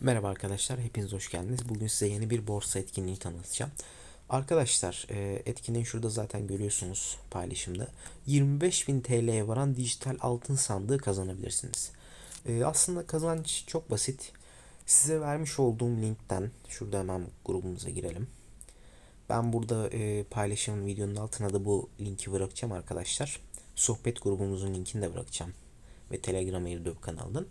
Merhaba arkadaşlar, hepiniz hoş geldiniz. Bugün size yeni bir borsa etkinliği tanıtacağım. Arkadaşlar, e, etkinliğin şurada zaten görüyorsunuz paylaşımda. 25.000 TL'ye varan dijital altın sandığı kazanabilirsiniz. E, Aslında kazanç çok basit. Size vermiş olduğum linkten, şurada hemen grubumuza girelim. Ben burada e, paylaşımın videonun altına da bu linki bırakacağım arkadaşlar. Sohbet grubumuzun linkini de bırakacağım. Ve Telegram Airdrop kanalının.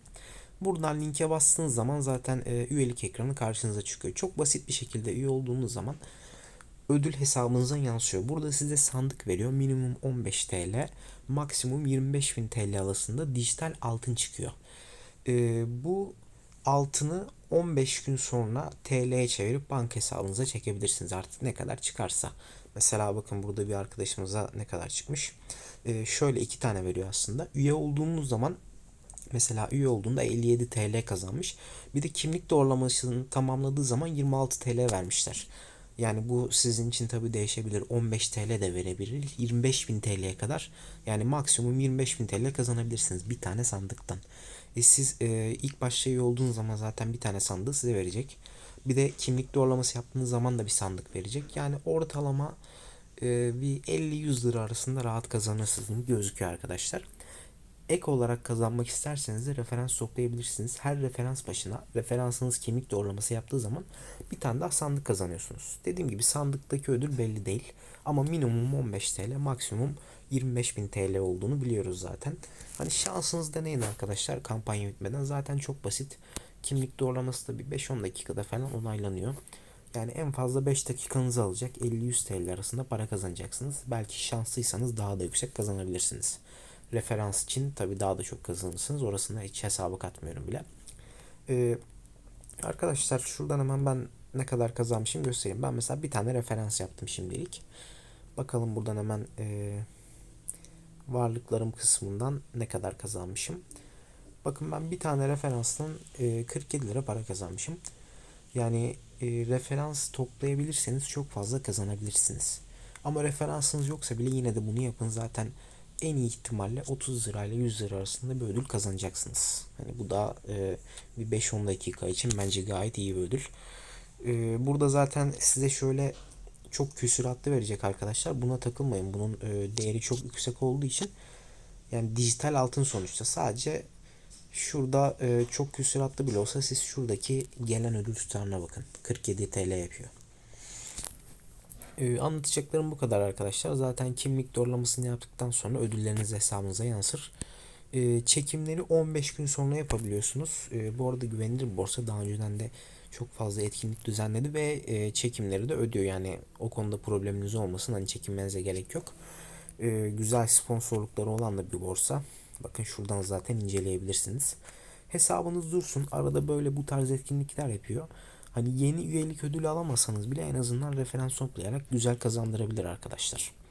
Buradan linke bastığınız zaman zaten e, üyelik ekranı karşınıza çıkıyor. Çok basit bir şekilde üye olduğunuz zaman ödül hesabınıza yansıyor. Burada size sandık veriyor. Minimum 15 TL, maksimum 25.000 TL arasında dijital altın çıkıyor. E, bu altını 15 gün sonra TL'ye çevirip banka hesabınıza çekebilirsiniz artık ne kadar çıkarsa. Mesela bakın burada bir arkadaşımıza ne kadar çıkmış. E, şöyle iki tane veriyor aslında. Üye olduğunuz zaman Mesela üye olduğunda 57 TL kazanmış. Bir de kimlik doğrulamasını tamamladığı zaman 26 TL vermişler. Yani bu sizin için tabi değişebilir. 15 TL de verebilir. 25.000 TL'ye kadar yani maksimum 25.000 TL kazanabilirsiniz bir tane sandıktan. E siz e, ilk başta üye olduğunuz zaman zaten bir tane sandığı size verecek. Bir de kimlik doğrulaması yaptığınız zaman da bir sandık verecek. Yani ortalama e, bir 50-100 lira arasında rahat kazanırsınız gibi gözüküyor arkadaşlar. Ek olarak kazanmak isterseniz de referans toplayabilirsiniz. Her referans başına referansınız kimlik doğrulaması yaptığı zaman bir tane daha sandık kazanıyorsunuz. Dediğim gibi sandıktaki ödül belli değil. Ama minimum 15 TL, maksimum 25.000 TL olduğunu biliyoruz zaten. Hani şansınız deneyin arkadaşlar kampanya bitmeden. Zaten çok basit. Kimlik doğrulaması da bir 5-10 dakikada falan onaylanıyor. Yani en fazla 5 dakikanızı alacak 50-100 TL arasında para kazanacaksınız. Belki şanslıysanız daha da yüksek kazanabilirsiniz referans için tabii daha da çok kazanırsınız. Orasını hiç hesaba katmıyorum bile. Ee, arkadaşlar şuradan hemen ben ne kadar kazanmışım göstereyim. Ben mesela bir tane referans yaptım şimdilik. Bakalım buradan hemen e, varlıklarım kısmından ne kadar kazanmışım. Bakın ben bir tane referanstan e, 47 lira para kazanmışım. Yani e, referans toplayabilirseniz çok fazla kazanabilirsiniz. Ama referansınız yoksa bile yine de bunu yapın. Zaten en iyi ihtimalle 30 lirayla 100 lira arasında bir ödül kazanacaksınız. Hani bu da e, bir 5-10 dakika için bence gayet iyi bir ödül. E, burada zaten size şöyle çok küsuratlı verecek arkadaşlar. Buna takılmayın. Bunun e, değeri çok yüksek olduğu için yani dijital altın sonuçta sadece şurada e, çok küsuratlı bile olsa siz şuradaki gelen ödül tutarına bakın. 47 TL yapıyor. Ee, anlatacaklarım bu kadar arkadaşlar. Zaten kimlik doğrulamasını yaptıktan sonra ödülleriniz hesabınıza yansır. Ee, çekimleri 15 gün sonra yapabiliyorsunuz. Ee, bu arada güvenilir borsa. Daha önceden de çok fazla etkinlik düzenledi ve e, çekimleri de ödüyor. Yani o konuda probleminiz olmasın. Hani çekinmenize gerek yok. Ee, güzel sponsorlukları olan da bir borsa. Bakın şuradan zaten inceleyebilirsiniz. Hesabınız dursun. Arada böyle bu tarz etkinlikler yapıyor. Hani yeni üyelik ödülü alamasanız bile en azından referans toplayarak güzel kazandırabilir arkadaşlar.